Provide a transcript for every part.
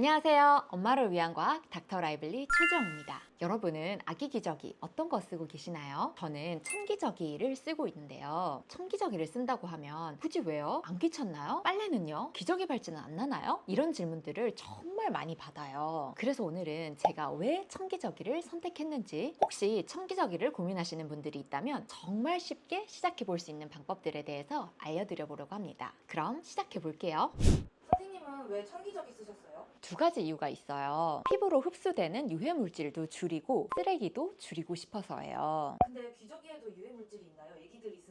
안녕하세요. 엄마를 위한 과학 닥터 라이블리 최주영입니다. 여러분은 아기 기저귀 어떤 거 쓰고 계시나요? 저는 천기저귀를 쓰고 있는데요. 천기저귀를 쓴다고 하면 굳이 왜요? 안 귀찮나요? 빨래는요? 기저귀 발진은 안 나나요? 이런 질문들을 정말 많이 받아요. 그래서 오늘은 제가 왜 천기저귀를 선택했는지 혹시 천기저귀를 고민하시는 분들이 있다면 정말 쉽게 시작해 볼 수 있는 방법들에 대해서 알려드려 보려고 합니다. 그럼 시작해 볼게요. 선생님은 왜 천기저귀 쓰셨어요? 두 가지 이유가 있어요. 피부로 흡수되는 유해 물질도 줄이고 쓰레기도 줄이고 싶어서예요. 근데 기저귀에도 유해 물질이 있나요? 애기들이 쓰는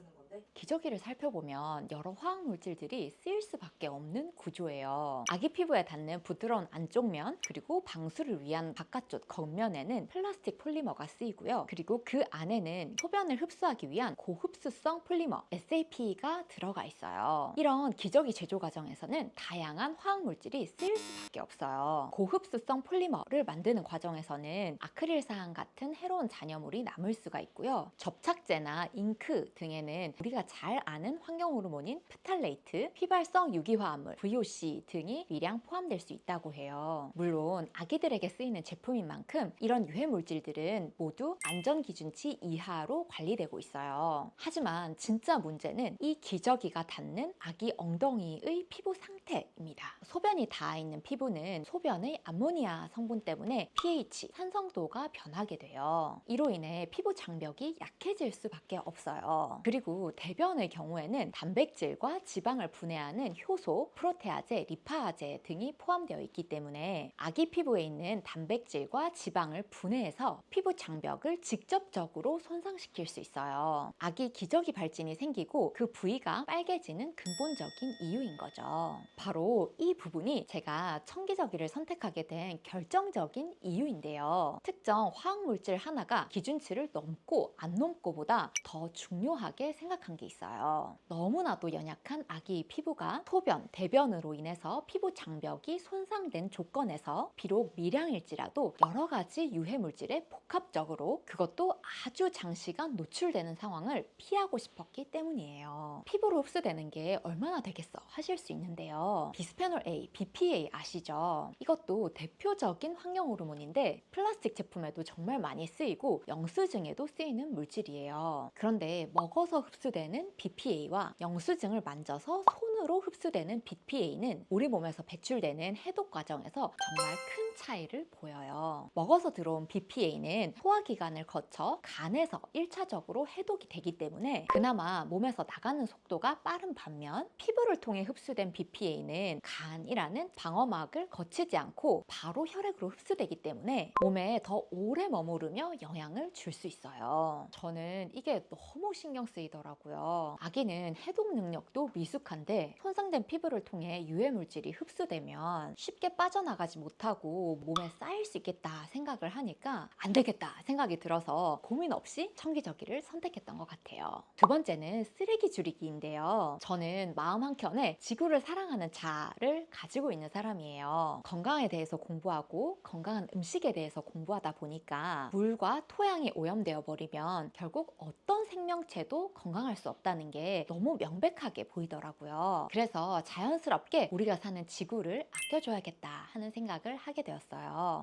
기저귀를 살펴보면 여러 화학 물질들이 쓰일 수밖에 없는 구조예요. 아기 피부에 닿는 부드러운 안쪽 면 그리고 방수를 위한 바깥쪽 겉면에는 플라스틱 폴리머가 쓰이고요. 그리고 그 안에는 소변을 흡수하기 위한 고흡수성 폴리머 SAP가 들어가 있어요. 이런 기저귀 제조 과정에서는 다양한 화학 물질이 쓰일 수밖에 없어요. 고흡수성 폴리머를 만드는 과정에서는 아크릴산 같은 해로운 잔여물이 남을 수가 있고요. 접착제나 잉크 등에는 우리가 잘 아는 환경 호르몬인 프탈레이트, 휘발성 유기화합물, VOC 등이 미량 포함될 수 있다고 해요. 물론 아기들에게 쓰이는 제품인 만큼 이런 유해 물질들은 모두 안전 기준치 이하로 관리되고 있어요. 하지만 진짜 문제는 이 기저귀가 닿는 아기 엉덩이의 피부 상태입니다. 소변이 닿아 있는 피부는 소변의 암모니아 성분 때문에 pH, 산성도가 변하게 돼요. 이로 인해 피부 장벽이 약해질 수밖에 없어요. 그리고 대변의 경우에는 단백질과 지방을 분해하는 효소, 프로테아제, 리파아제 등이 포함되어 있기 때문에 아기 피부에 있는 단백질과 지방을 분해해서 피부 장벽을 직접적으로 손상시킬 수 있어요. 아기 기저귀 발진이 생기고 그 부위가 빨개지는 근본적인 이유인 거죠. 바로 이 부분이 제가 청기저귀를 선택하게 된 결정적인 이유인데요. 특정 화학 물질 하나가 기준치를 넘고 안 넘고보다 더 중요하게 생각 한 게 있어요. 너무나도 연약한 아기 피부가 소변, 대변으로 인해서 피부 장벽이 손상된 조건에서 비록 미량일지라도 여러 가지 유해 물질에 복합적으로 그것도 아주 장시간 노출되는 상황을 피하고 싶었기 때문이에요. 피부로 흡수되는 게 얼마나 되겠어 하실 수 있는데요. 비스페놀 A, BPA 아시죠? 이것도 대표적인 환경 호르몬인데 플라스틱 제품에도 정말 많이 쓰이고 영수증에도 쓰이는 물질이에요. 그런데 먹어서 흡수 되는 BPA와 영수증을 만져서 손으로 흡수되는 BPA는 우리 몸에서 배출되는 해독 과정에서 정말 큰 차이를 보여요. 먹어서 들어온 BPA는 소화기관을 거쳐 간에서 1차적으로 해독이 되기 때문에 그나마 몸에서 나가는 속도가 빠른 반면 피부를 통해 흡수된 BPA는 간이라는 방어막을 거치지 않고 바로 혈액으로 흡수되기 때문에 몸에 더 오래 머무르며 영향을 줄 수 있어요. 저는 이게 너무 신경 쓰이더라고요. 아기는 해독 능력도 미숙한데 손상된 피부를 통해 유해 물질이 흡수되면 쉽게 빠져나가지 못하고 몸에 쌓일 수 있겠다 생각을 하니까 안 되겠다 생각이 들어서 고민 없이 청기저귀를 선택했던 것 같아요. 두 번째는 쓰레기 줄이기인데요. 저는 마음 한켠에 지구를 사랑하는 자를 가지고 있는 사람이에요. 건강에 대해서 공부하고 건강한 음식에 대해서 공부하다 보니까 물과 토양이 오염되어 버리면 결국 어떤 생명체도 건강할 수 없다는 게 너무 명백하게 보이더라고요. 그래서 자연스럽게 우리가 사는 지구를 아껴줘야겠다 하는 생각을 하게 되었어요.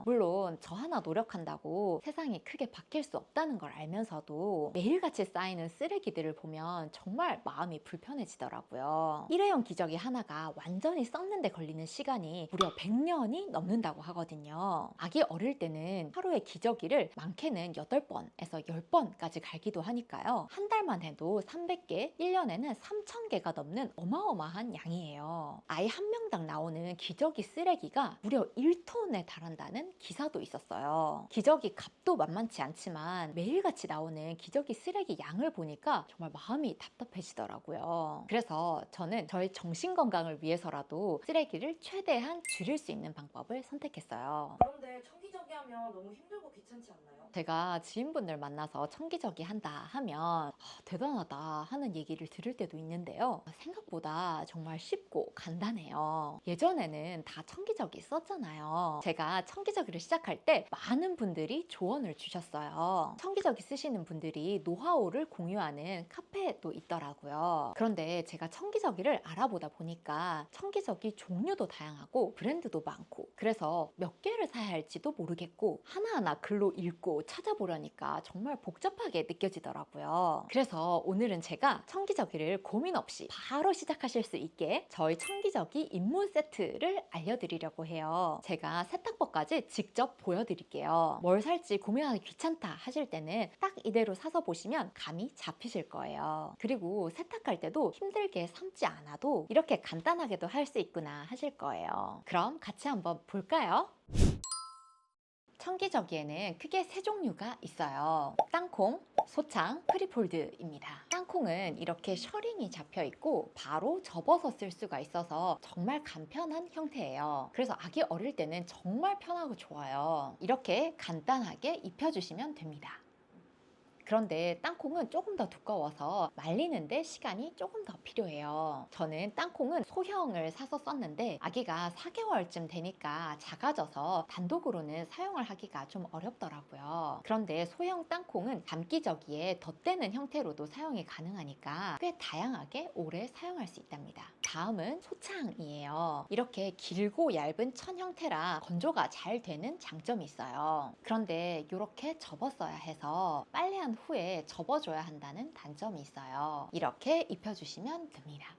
물론 저 하나 노력한다고 세상이 크게 바뀔 수 없다는 걸 알면서도 매일같이 쌓이는 쓰레기들을 보면 정말 마음이 불편해지더라고요. 일회용 기저귀 하나가 완전히 썩는데 걸리는 시간이 무려 100년이 넘는다고 하거든요. 아기 어릴 때는 하루에 기저귀를 많게는 8번에서 10번까지 갈기도 하니까요. 한 달만 해도 300개, 1년에는 3000개가 넘는 어마어마한 양이에요. 아이 한 명당 나오는 기저귀 쓰레기가 무려 1톤에 달한다는 기사도 있었어요. 기저귀 값도 만만치 않지만 매일같이 나오는 기저귀 쓰레기 양을 보니까 정말 마음이 답답해지더라고요. 그래서 저는 저의 정신 건강을 위해서라도 쓰레기를 최대한 줄일 수 있는 방법을 선택했어요. 그런데 천기저귀 하면 너무 힘들고 귀찮지 않나요? 제가 지인분들 만나서 청기저귀 한다 하면 아, 대단하다 하는 얘기를 들을 때도 있는데요. 생각보다 정말 쉽고 간단해요. 예전에는 다 청기저귀 썼잖아요. 제가 청기저귀를 시작할 때 많은 분들이 조언을 주셨어요. 청기저귀 쓰시는 분들이 노하우를 공유하는 카페도 있더라고요. 그런데 제가 청기저귀를 알아보다 보니까 청기저귀 종류도 다양하고 브랜드도 많고 그래서 몇 개를 사야 할지도 모르겠고 하나하나 글로 읽고 찾아보려니까 정말 복잡하게 느껴지더라고요. 그래서 오늘은 제가 청기저귀를 고민 없이 바로 시작하실 수 있게 저희 청기저귀 입문 세트를 알려드리려고 해요. 제가 세탁법까지 직접 보여드릴게요. 뭘 살지 고민하기 귀찮다 하실 때는 딱 이대로 사서 보시면 감이 잡히실 거예요. 그리고 세탁할 때도 힘들게 삶지 않아도 이렇게 간단하게도 할 수 있구나 하실 거예요. 그럼 같이 한번 볼까요? 청기저귀에는 크게 세 종류가 있어요. 땅콩, 소창, 프리폴드입니다. 땅콩은 이렇게 셔링이 잡혀 있고 바로 접어서 쓸 수가 있어서 정말 간편한 형태예요. 그래서 아기 어릴 때는 정말 편하고 좋아요. 이렇게 간단하게 입혀주시면 됩니다. 그런데 땅콩은 조금 더 두꺼워서 말리는데 시간이 조금 더 필요해요. 저는 땅콩은 소형을 사서 썼는데 아기가 4개월쯤 되니까 작아져서 단독으로는 사용을 하기가 좀 어렵더라고요. 그런데 소형 땅콩은 담기저기에 덧대는 형태로도 사용이 가능하니까 꽤 다양하게 오래 사용할 수 있답니다. 다음은 소창이에요. 이렇게 길고 얇은 천 형태라 건조가 잘 되는 장점이 있어요. 그런데 이렇게 접었어야 해서 빨래한 후에 접어줘야 한다는 단점이 있어요. 이렇게 입혀주시면 됩니다.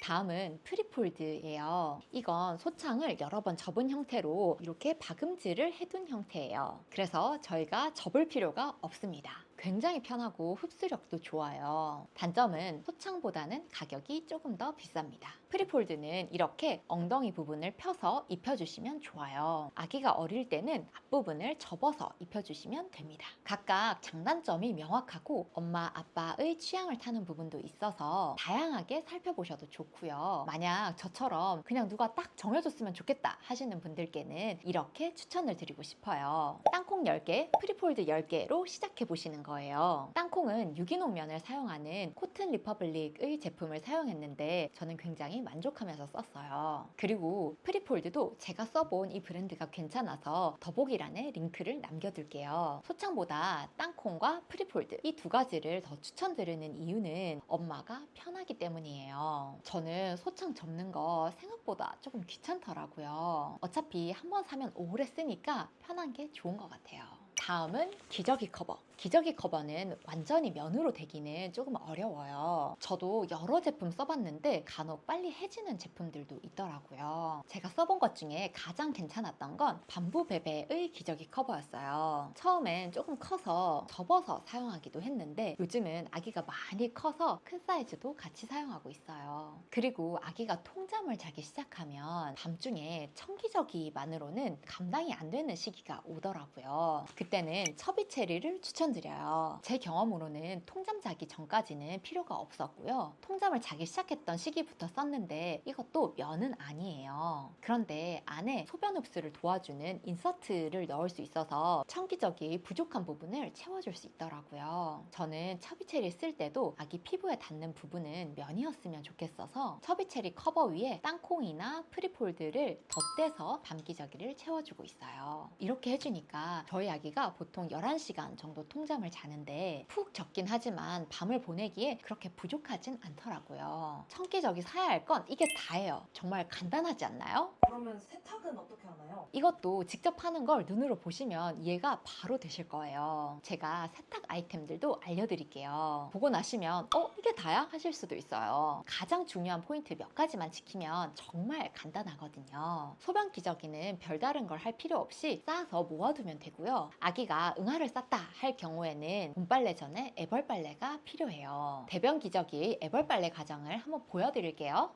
다음은 프리폴드예요. 이건 소창을 여러 번 접은 형태로 이렇게 박음질을 해둔 형태예요. 그래서 저희가 접을 필요가 없습니다. 굉장히 편하고 흡수력도 좋아요. 단점은 소창보다는 가격이 조금 더 비쌉니다. 프리폴드는 이렇게 엉덩이 부분을 펴서 입혀주시면 좋아요. 아기가 어릴 때는 앞부분을 접어서 입혀주시면 됩니다. 각각 장단점이 명확하고 엄마, 아빠의 취향을 타는 부분도 있어서 다양하게 살펴보셔도 좋고요. 만약 저처럼 그냥 누가 딱 정해줬으면 좋겠다 하시는 분들께는 이렇게 추천을 드리고 싶어요. 땅콩 10개, 프리폴드 10개로 시작해보시는 거예요. 땅콩은 유기농 면을 사용하는 코튼 리퍼블릭의 제품을 사용했는데 저는 굉장히 만족하면서 썼어요. 그리고 프리폴드도 제가 써본 이 브랜드가 괜찮아서 더보기란에 링크를 남겨둘게요. 소창보다 땅콩과 프리폴드 이 두 가지를 더 추천드리는 이유는 엄마가 편하기 때문이에요. 저는 소창 접는 거 생각보다 조금 귀찮더라고요. 어차피 한 번 사면 오래 쓰니까 편한 게 좋은 것 같아요. 다음은 기저귀 커버. 기저귀 커버는 완전히 면으로 되기는 조금 어려워요. 저도 여러 제품 써봤는데 간혹 빨리 해지는 제품들도 있더라고요. 제가 써본 것 중에 가장 괜찮았던 건 밤부베베의 기저귀 커버였어요. 처음엔 조금 커서 접어서 사용하기도 했는데 요즘은 아기가 많이 커서 큰 사이즈도 같이 사용하고 있어요. 그리고 아기가 통잠을 자기 시작하면 밤중에 청기저귀만으로는 감당이 안 되는 시기가 오더라고요. 그때는 처비체리를 추천 드려요. 제 경험으로는 통잠 자기 전까지는 필요가 없었고요. 통잠을 자기 시작했던 시기부터 썼는데 이것도 면은 아니에요. 그런데 안에 소변 흡수를 도와주는 인서트를 넣을 수 있어서 청기저귀 부족한 부분을 채워줄 수 있더라고요. 저는 처비체리 쓸 때도 아기 피부에 닿는 부분은 면이었으면 좋겠어서 처비체리 커버 위에 땅콩이나 프리폴드를 덧대서 밤기저귀를 채워주고 있어요. 이렇게 해주니까 저희 아기가 보통 11시간 정도 통잠을 자는데 푹 젖긴 하지만 밤을 보내기에 그렇게 부족하진 않더라고요. 청기저귀 사야 할 건 이게 다예요. 정말 간단하지 않나요? 그러면 세탁은 어떻게 하나요? 이것도 직접 하는 걸 눈으로 보시면 이해가 바로 되실 거예요. 제가 세탁 아이템들도 알려드릴게요. 보고 나시면 어 이게 다야 하실 수도 있어요. 가장 중요한 포인트 몇 가지만 지키면 정말 간단하거든요. 소변 기저귀는 별다른 걸 할 필요 없이 쌓아서 모아두면 되고요. 아기가 응아를 쌌다 할 경우 에는 봄빨래 전에 애벌 빨래가 필요해요. 대변 기저귀 애벌 빨래 과정을 한번 보여드릴게요.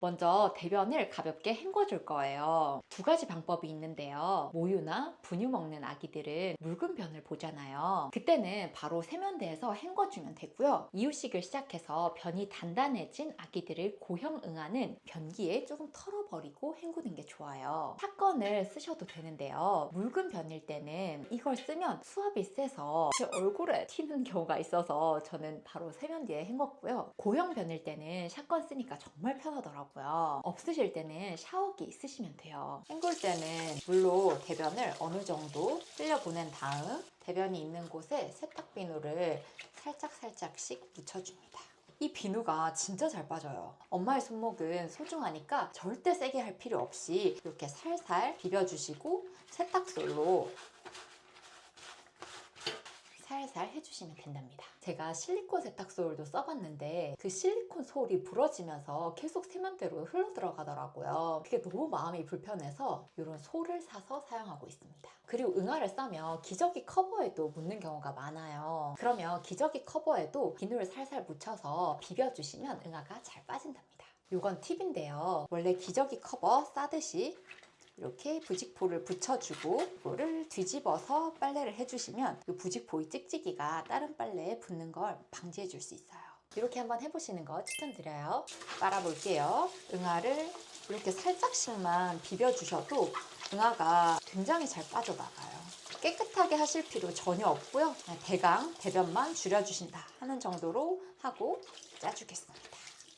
먼저 대변을 가볍게 헹궈줄 거예요. 두 가지 방법이 있는데요. 모유나 분유 먹는 아기들은 묽은 변을 보잖아요. 그때는 바로 세면대에서 헹궈주면 되고요. 이유식을 시작해서 변이 단단해진 아기들의 고형 응아는 변기에 조금 털어버리고 헹구는 게 좋아요. 사건을 쓰셔도 되는데요. 묽은 변일 때는 이걸 쓰면 수압이 세서 제 얼굴에 튀는 경우가 있어서 저는 바로 세면대에 헹궜고요. 고형 변일 때는 샷건 쓰니까 정말 편하더라고요. 되더라고요. 없으실 때는 샤워기 있으시면 돼요. 헹굴 때는 물로 대변을 어느 정도 흘려 보낸 다음 대변이 있는 곳에 세탁 비누를 살짝살짝씩 묻혀줍니다. 이 비누가 진짜 잘 빠져요. 엄마의 손목은 소중하니까 절대 세게 할 필요 없이 이렇게 살살 비벼주시고 세탁솔로 살살 해주시면 된답니다. 제가 실리콘 세탁솔도 써봤는데 그 실리콘 솔이 부러지면서 계속 세면대로 흘러 들어가더라고요. 그게 너무 마음이 불편해서 이런 솔을 사서 사용하고 있습니다. 그리고 응아를 싸면 기저귀 커버에도 묻는 경우가 많아요. 그러면 기저귀 커버에도 비누를 살살 묻혀서 비벼주시면 응아가 잘 빠진답니다. 이건 팁인데요. 원래 기저귀 커버 싸듯이 이렇게 부직포를 붙여주고 이거를 뒤집어서 빨래를 해주시면 이 부직포의 찍찍이가 다른 빨래에 붙는 걸 방지해 줄 수 있어요. 이렇게 한번 해보시는 거 추천드려요. 빨아볼게요. 응아를 이렇게 살짝씩만 비벼주셔도 응아가 굉장히 잘 빠져나가요. 깨끗하게 하실 필요 전혀 없고요. 대강 대변만 줄여주신다 하는 정도로 하고 짜주겠습니다.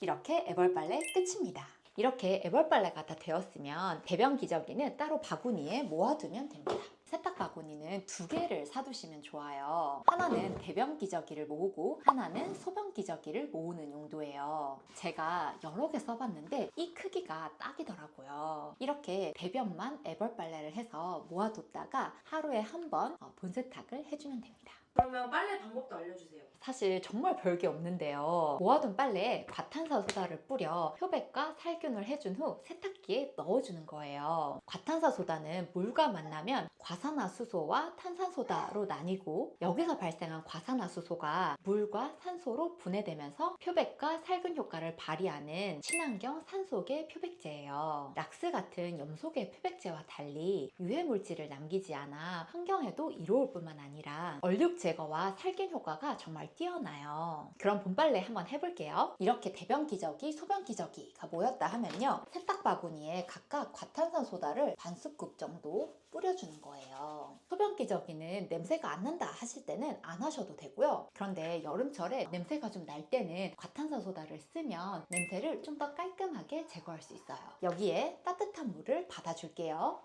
이렇게 애벌 빨래 끝입니다. 이렇게 애벌 빨래가 다 되었으면 대변 기저귀는 따로 바구니에 모아두면 됩니다. 세탁 바구니는 두 개를 사두시면 좋아요. 하나는 대변 기저귀를 모으고 하나는 소변 기저귀를 모으는 용도예요. 제가 여러 개 써봤는데 이 크기가 딱이더라고요. 이렇게 대변만 애벌 빨래를 해서 모아뒀다가 하루에 한번 어, 본세탁을 해주면 됩니다. 그러면 빨래 방법도 알려주세요. 사실 정말 별게 없는데요. 모아둔 빨래에 과탄산 소다를 뿌려 표백과 살균을 해준 후 세탁기에 넣어주는 거예요. 과탄산 소다는 물과 만나면 과산화수소와 탄산소다로 나뉘고 여기서 발생한 과산화수소가 물과 산소로 분해되면서 표백과 살균 효과를 발휘하는 친환경 산소계 표백제예요. 락스 같은 염소계 표백제와 달리 유해 물질을 남기지 않아 환경에도 이로울 뿐만 아니라 얼룩 제거와 살균 효과가 정말 뛰어나요. 그럼 봄빨래 한번 해볼게요. 이렇게 대변 기저귀, 소변 기저귀가 모였다 하면요. 세탁 바구니에 각각 과탄산 소다를 반 스쿱 정도 뿌려주는 거예요. 소변 기저귀는 냄새가 안 난다 하실 때는 안 하셔도 되고요. 그런데 여름철에 냄새가 좀 날 때는 과탄산 소다를 쓰면 냄새를 좀 더 깔끔하게 제거할 수 있어요. 여기에 따뜻한 물을 받아줄게요.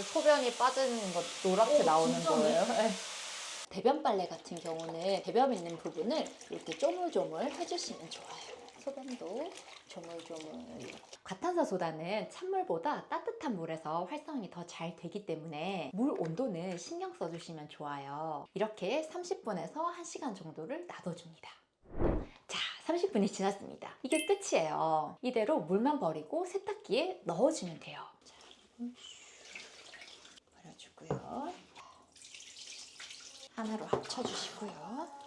소변이 빠지는 것 노랗게 오, 나오는. 거예요. 네. 대변 빨래 같은 경우는 대변 있는 부분을 이렇게 쪼물쪼물 해주시면 좋아요. 소변도 조물조물. 과탄산 소다는 찬물보다 따뜻한 물에서 활성이 더 잘 되기 때문에 물 온도는 신경 써주시면 좋아요. 이렇게 30분에서 1시간 정도를 놔둬줍니다. 자, 30분이 지났습니다. 이게 끝이에요. 이대로 물만 버리고 세탁기에 넣어주면 돼요. 자, 버려주고요. 하나로 합쳐주시고요.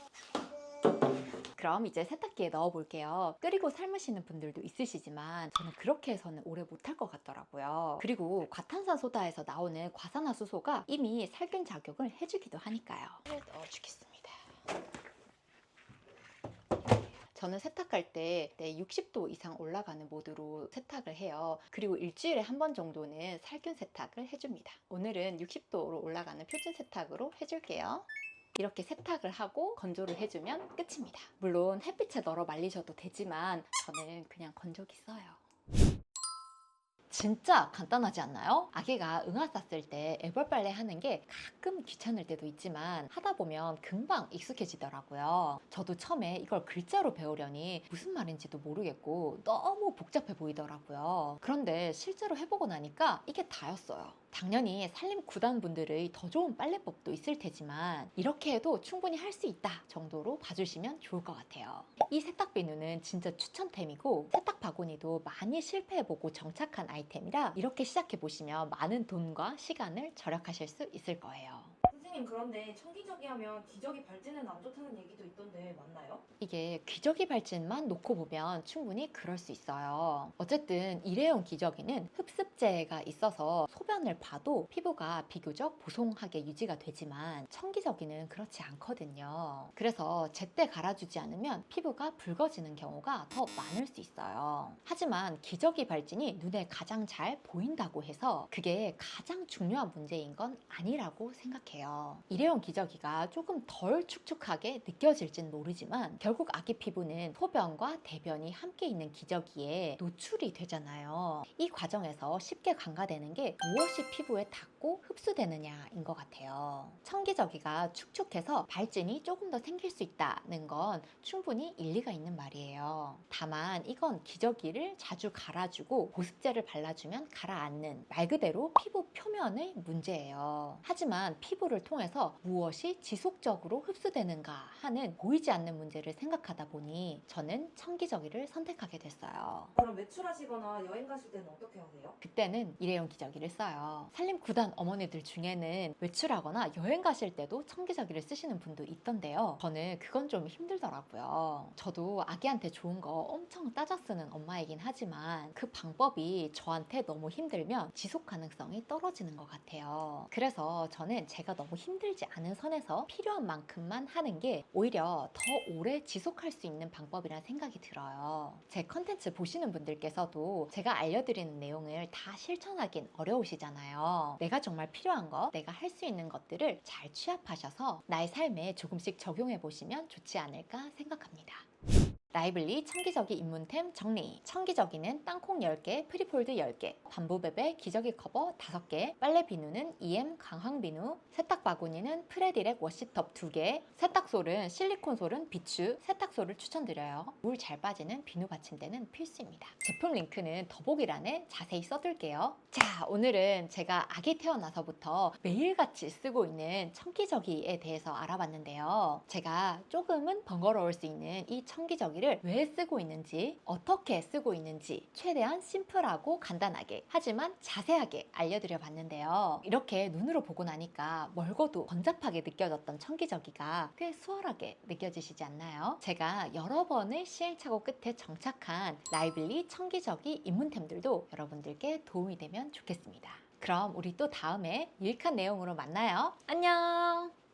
그럼 이제 세탁기에 넣어 볼게요. 끓이고 삶으시는 분들도 있으시지만 저는 그렇게 해서는 오래 못할 것 같더라고요. 그리고 과탄산 소다에서 나오는 과산화수소가 이미 살균 작용을 해주기도 하니까요. 넣어주겠습니다. 저는 세탁할 때 60도 이상 올라가는 모드로 세탁을 해요. 그리고 일주일에 한 번 정도는 살균 세탁을 해줍니다. 오늘은 60도로 올라가는 표준 세탁으로 해줄게요. 이렇게 세탁을 하고 건조를 해주면 끝입니다. 물론 햇빛에 널어 말리셔도 되지만 저는 그냥 건조기 써요. 진짜 간단하지 않나요? 아기가 응아 쌌을 때 애벌 빨래 하는 게 가끔 귀찮을 때도 있지만 하다 보면 금방 익숙해지더라고요. 저도 처음에 이걸 글자로 배우려니 무슨 말인지도 모르겠고 너무 복잡해 보이더라고요. 그런데 실제로 해보고 나니까 이게 다였어요. 당연히 살림 구단 분들의 더 좋은 빨래법도 있을 테지만 이렇게 해도 충분히 할 수 있다 정도로 봐주시면 좋을 것 같아요. 이 세탁 비누는 진짜 추천템이고 세탁 바구니도 많이 실패해보고 정착한 아이 템이라 이렇게 시작해 보시면 많은 돈과 시간을 절약하실 수 있을 거예요. 선생님 그런데 청기저귀 하면 기저귀 발진에는 안 좋다는 얘기도 있던데 맞나요? 이게 기저귀 발진만 놓고 보면 충분히 그럴 수 있어요. 어쨌든 일회용 기저귀는 흡습제가 있어서 소변을 봐도 피부가 비교적 보송하게 유지가 되지만 청기저귀는 그렇지 않거든요. 그래서 제때 갈아주지 않으면 피부가 붉어지는 경우가 더 많을 수 있어요. 하지만 기저귀 발진이 눈에 가장 잘 보인다고 해서 그게 가장 중요한 문제인 건 아니라고 생각해요. 일회용 기저귀가 조금 덜 축축하게 느껴질진 모르지만 결국 아기 피부는 소변과 대변이 함께 있는 기저귀에 노출이 되잖아요. 이 과정에서 쉽게 간과되는 게 무엇이 피부에 닿고 흡수되느냐인 것 같아요. 청기저귀가 축축해서 발진이 조금 더 생길 수 있다는 건 충분히 일리가 있는 말이에요. 다만 이건 기저귀를 자주 갈아주고 보습제를 발라주면 가라앉는 말 그대로 피부 표면의 문제예요. 하지만 피부를 통해 서 무엇이 지속적으로 흡수되는가 하는 보이지 않는 문제를 생각하다 보니 저는 청기저귀를 선택하게 됐어요. 그럼 외출하시거나 여행 가실 때는 어떻게 하세요? 그때는 일회용 기저귀를 써요. 살림 구단 어머니들 중에는 외출하거나 여행 가실 때도 청기저귀를 쓰시는 분도 있던데요. 저는 그건 좀 힘들더라고요. 저도 아기한테 좋은 거 엄청 따져 쓰는 엄마이긴 하지만 그 방법이 저한테 너무 힘들면 지속 가능성이 떨어지는 것 같아요. 그래서 저는 제가 너무 힘들지 않은 선에서 필요한 만큼만 하는 게 오히려 더 오래 지속할 수 있는 방법이라는 생각이 들어요. 제 컨텐츠 보시는 분들께서도 제가 알려드리는 내용을 다 실천하긴 어려우시잖아요. 내가 정말 필요한 것, 내가 할 수 있는 것들을 잘 취합하셔서 나의 삶에 조금씩 적용해 보시면 좋지 않을까 생각합니다. 라이블리 청기저귀 입문템 정리 청기저귀는 땅콩 10개, 프리폴드 10개, 반부베베 기저귀 커버 5개, 빨래 비누는 EM 강황 비누, 세탁 바구니는 프레디렉 워시톱 2개, 세탁솔은 실리콘솔은 비추, 세탁솔을 추천드려요. 물 잘 빠지는 비누 받침대는 필수입니다. 제품 링크는 더보기란에 자세히 써둘게요. 자, 오늘은 제가 아기 태어나서부터 매일같이 쓰고 있는 청기저귀에 대해서 알아봤는데요. 제가 조금은 번거로울 수 있는 이 청기저귀를 왜 쓰고 있는지, 어떻게 쓰고 있는지 최대한 심플하고 간단하게 하지만 자세하게 알려드려 봤는데요. 이렇게 눈으로 보고 나니까 멀고도 번잡하게 느껴졌던 청기저귀가 꽤 수월하게 느껴지시지 않나요? 제가 여러 번의 시행착오 끝에 정착한 라이블리 청기저귀 입문템들도 여러분들께 도움이 되면 좋겠습니다. 그럼 우리 또 다음에 유익한 내용으로 만나요. 안녕!